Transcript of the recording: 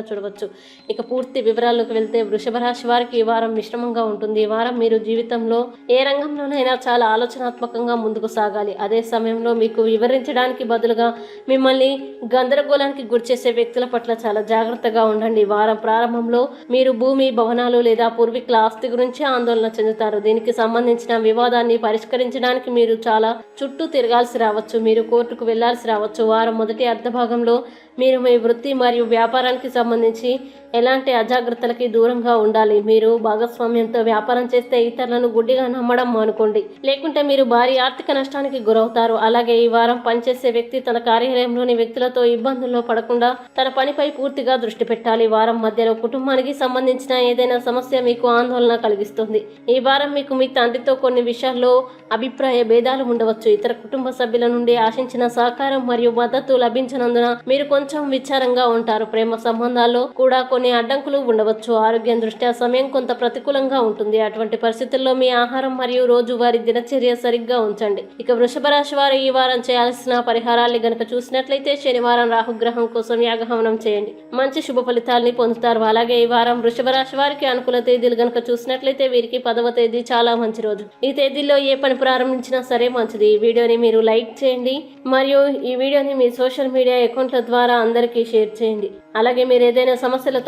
చూడవచ్చు. ఇక పూర్తి వివరాల్లోకి వెళ్తే వృషభ రాశి వారికి ఈ వారం మిశ్రమంగా ఉంటుంది. ఈ వారం మీరు జీవితంలో ఏ రంగంలోనైనా చాలా ఆలోచనాత్మకంగా ముందుకు సాగాలి. అదే సమయంలో మీకు వివరించడానికి బదులుగా మిమ్మల్ని గందరగోళానికి గురిచేసే వ్యక్తుల పట్ల చాలా జాగ్రత్తగా ఉండండి. ఈ వారం ప్రారంభంలో మీరు భూమి భవనాలు లేదా పూర్వీకుల ఆస్తి గురించి ఆందోళన చెందుతారు. దీనికి సంబంధించిన వివాదాన్ని పరిష్కరించడానికి మీరు చాలా చుట్టూ తిరగాల్సి రావచ్చు. మీరు కోర్టుకు వెళ్ళాల్సి రావచ్చు. వారం మొదటి అర్ధభాగంలో మీరు మీ వృత్తి మరియు వ్యాపారానికి సంబంధించి ఎలాంటి అజాగ్రత్తలకి దూరంగా ఉండాలి? మీరు భాగస్వామ్యంతో వ్యాపారం చేస్తే ఇతరులను గుడ్డిగా నమ్మడం మానుకోండి. లేకుంటే మీరు భారీ ఆర్థిక నష్టానికి గురవుతారు. అలాగే ఈ వారం పనిచేసే వ్యక్తి తన కార్యాలయంలోని వ్యక్తులతో ఇబ్బందుల్లో పడకుండా తన పనిపై పూర్తిగా దృష్టి పెట్టాలి. వారం మధ్యలో కుటుంబానికి సంబంధించిన ఏదైనా సమస్య మీకు ఆందోళన కలిగిస్తుంది. ఈ వారం మీకు మీ తండ్రితో కొన్ని విషయాల్లో అభిప్రాయ భేదాలు ఉండవచ్చు. ఇతర కుటుంబ సభ్యుల నుండి ఆశించిన సహకారం మరియు మద్దతు లభించినందున మీరు కొంచెం విచారంగా ఉంటారు. ప్రేమ సంబంధాల్లో కూడా కొన్ని కొన్ని అడ్డంకులు ఉండవచ్చు. ఆరోగ్యం దృష్ట్యా సమయం కొంత ప్రతికూలంగా ఉంటుంది. అటువంటి పరిస్థితుల్లో మీ ఆహారం మరియు రోజువారీ దినచర్య సరిగ్గా ఉంచండి. ఇక వృషభ రాశి వారు ఈ వారం చేయాల్సిన పరిహారాల్ని గనక చూసినట్లయితే శనివారం రాహుగ్రహం కోసం యాగహవనం చేయండి. మంచి శుభ ఫలితాల్ని పొందుతారు. అలాగే ఈ వారం వృషభ రాశి వారికి అనుకూల తేదీలు గనక చూసినట్లయితే వీరికి పదవ తేదీ చాలా మంచి రోజు. ఈ తేదీల్లో ఏ పని ప్రారంభించినా సరే మంచిది. ఈ వీడియోని మీరు లైక్ చేయండి. మరియు ఈ వీడియోని మీ సోషల్ మీడియా అకౌంట్ల ద్వారా అందరికీ షేర్ చేయండి. అలాగే మీరు ఏదైనా సమస్యలతో